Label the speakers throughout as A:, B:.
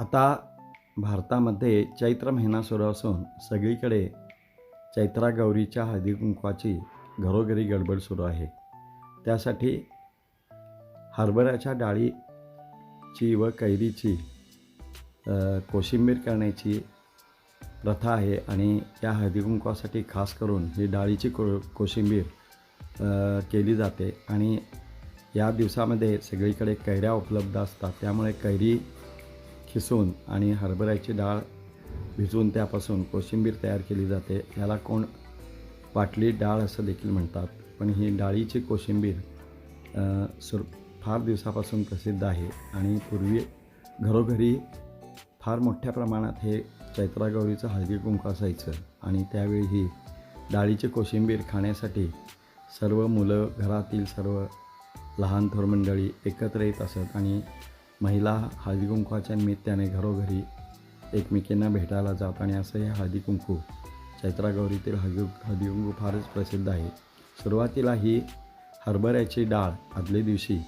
A: आता भारतामध्ये चैत्र महिना सुरू असून सगळीकडे चैत्रा गौरीच्या हळदी कुंकवाची घरोघरी गडबड सुरू आहे. त्यासाठी हरभऱ्याच्या डाळीची व कैरीची कोशिंबीर करण्याची प्रथा आहे आणि या हळदी कुंकवासाठी खास करून ही डाळीची को कोशिंबीर केली जाते. आणि या दिवसामध्ये सगळीकडे कैऱ्या उपलब्ध असतात. त्यामुळे कैरी खिसून आणि हरभऱ्याची डाळ भिजवून त्यापासून कोशिंबीर तयार केली जाते. याला कोण पाटली डाळ असं देखील म्हणतात. पण ही डाळीची कोशिंबीर सुर फार दिवसापासून प्रसिद्ध आहे आणि पूर्वी घरोघरी फार मोठ्या प्रमाणात हे चैत्रागौरीचं हळदी कुंकू असायचं आणि त्यावेळी ही डाळीची कोशिंबीर खाण्यासाठी सर्व मुलं घरातील सर्व लहान थोर मंडळी एकत्र येत असत आणि महिला हळदीकुंकवाच्या निमित्ताने घरोघरी एकमेकींना भेटायला जात आणि असं हे हळदीकुंकू चैत्रागौरीतील हळदी हळदीकुंकू फारच प्रसिद्ध आहे. सुरुवातीला ही हरभऱ्याची डाळ आदल्या दिवशी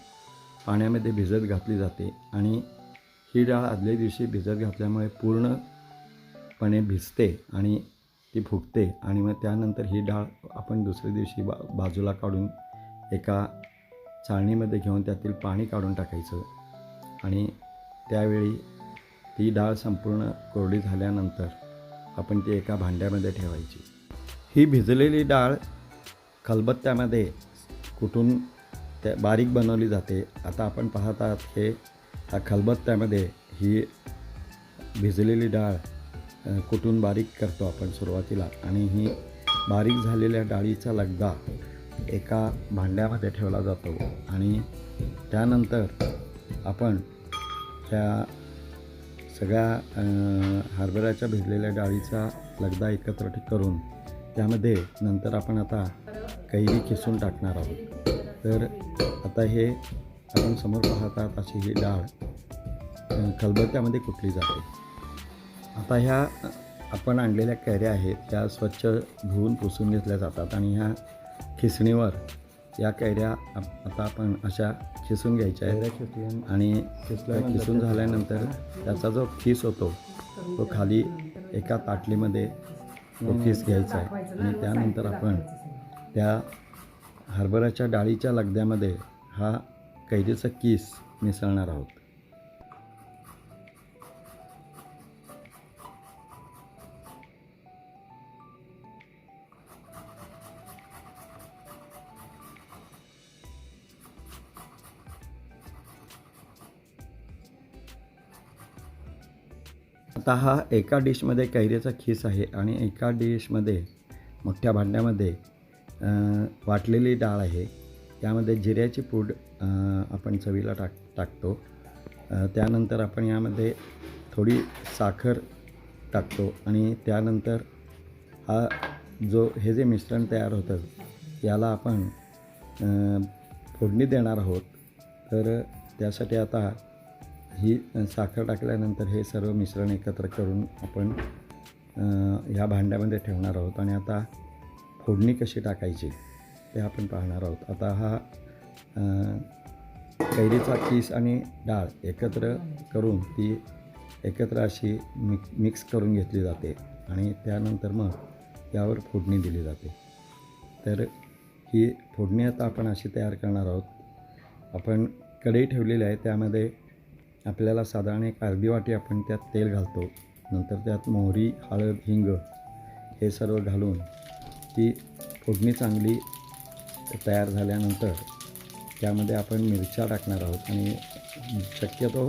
A: पाण्यामध्ये भिजत घातली जाते आणि ही डाळ आदल्या दिवशी भिजत घातल्यामुळे पूर्णपणे भिजते आणि ती फुगते आणि मग त्यानंतर ही डाळ आपण दुसऱ्या दिवशी बा बाजूला काढून एका चाळणीमध्ये घेऊन त्यातील पाणी काढून टाकायचं. आणि त्यावेळी ती डाळ संपूर्ण कोरडी झाल्यानंतर आपण ती एका भांड्यामध्ये ठेवायची. ही भिजलेली डाळ खलबत्त्यामध्ये कुठून त्या बारीक बनवली जाते आता आपण पाहत आहात हे खलबत्त्यामध्ये ही भिजलेली डाळ कुठून बारीक करतो आपण सुरुवातीला. आणि ही बारीक झालेल्या डाळीचा लगदा एका भांड्यामध्ये ठेवला जातो. आणि त्यानंतर आपण त्या सगळ्या हरभऱ्याच्या भिजलेल्या डाळीचा लगदा एकत्र करून त्यामध्ये नंतर आपण आता कैरी खिसून टाकणार आहोत. तर आता हे आपण समोर पाहतात अशी ही डाळ खलबत्त्यामध्ये कुठली जाते. आता ह्या आपण आणलेल्या कैऱ्या आहेत त्या स्वच्छ धुवून पुसून घेतल्या जातात आणि ह्या खिसणीवर या कैऱ्या आप- आता आपण अशा खिसून घ्यायच्या आहेत. आणि त्या खिसून झाल्यानंतर त्याचा जो खीस होतो तो खाली एका ताटलीमध्ये तो खीस घ्यायचा आहे. आणि त्यानंतर आपण त्या हरभऱ्याच्या डाळीच्या लगद्यामध्ये हा कैरीचा किस मिसळणार आहोत. आता हा एका डिशमध्ये कैरीचा खीस आहे आणि एका डिशमध्ये मोठ्या भांड्यामध्ये वाटलेली डाळ आहे. त्यामध्ये जिऱ्याची पूड आपण चवीला टाक टाकतो. त्यानंतर आपण यामध्ये थोडी साखर टाकतो आणि त्यानंतर हा जो हे जे मिश्रण तयार होतं याला आपण फोडणी देणार आहोत. तर त्यासाठी आता ही साखर टाकल्यानंतर हे सर्व मिश्रण एकत्र करून आपण ह्या भांड्यामध्ये ठेवणार आहोत. आणि आता फोडणी कशी टाकायची ते आपण पाहणार आहोत. आता हा कैरीचा किस आणि डाळ एकत्र करून ती एकत्र अशी मिक मिक्स करून घेतली जाते. आणि त्यानंतर मग यावर फोडणी दिली जाते. तर ही फोडणी आता आपण अशी तयार करणार आहोत. आपण कढई ठेवलेली आहे त्यामध्ये आपल्याला साधारण एक अर्धी वाटी आपण त्यात तेल घालतो. नंतर त्यात मोहरी हळद हिंग हे सर्व घालून ती फोडणी चांगली तयार झाल्यानंतर त्यामध्ये आपण मिरच्या टाकणार आहोत आणि शक्यतो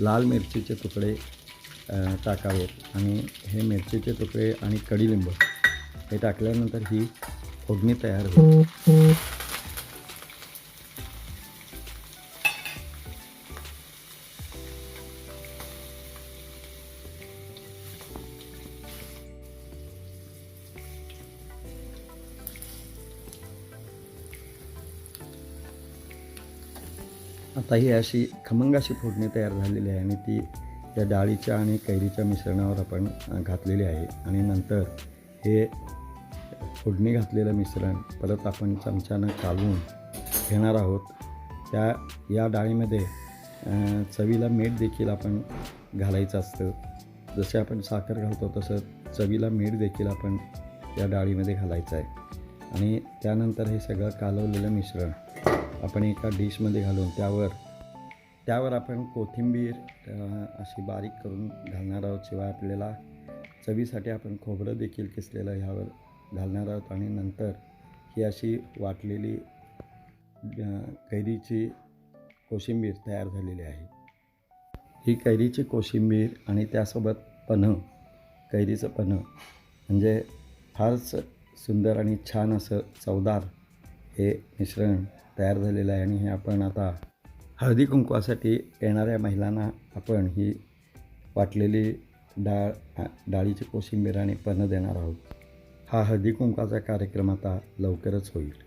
A: लाल मिरचीचे तुकडे टाकावेत. आणि हे मिरचीचे तुकडे आणि कडीलिंब हे टाकल्यानंतर ही फोडणी तयार होईल. आता ही अशी खमंगाशी फोडणी तयार झालेली आहे आणि ती या डाळीच्या आणि कैरीच्या मिश्रणावर आपण घातलेली आहे. आणि नंतर हे फोडणी घातलेलं मिश्रण परत आपण चमच्यानं कालवून घेणार आहोत. त्या या डाळीमध्ये चवीला मीठ देखील आपण घालायचं असतं. जसे आपण साखर घालतो तसं चवीला मीठ देखील आपण या डाळीमध्ये घालायचं आहे. आणि त्यानंतर हे सगळं कालवलेलं मिश्रण आपण एका डिशमध्ये घालून त्यावर त्यावर आपण कोथिंबीर अशी बारीक करून घालणार आहोत. शिवाय आपल्याला चवीसाठी आपण खोबरं देखील किसलेलं ह्यावर घालणार आहोत. आणि नंतर ही अशी वाटलेली कैरीची कोशिंबीर तयार झालेली आहे. ही कैरीची कोशिंबीर आणि त्यासोबत पन्हं कैरीचं पन्हं. म्हणजे फारच सुंदर आणि छान असं चवदार हे मिश्रण तयार झालेलं आहे आणि हे आपण आता हळदी कुंकवासाठी येणाऱ्या महिलांना आपण ही वाटलेली डाळ डाळीची कोशिंबीर आणि पन्ह देणार आहोत. हा हळदी कुंकवाचा कार्यक्रम आता लवकरच होईल.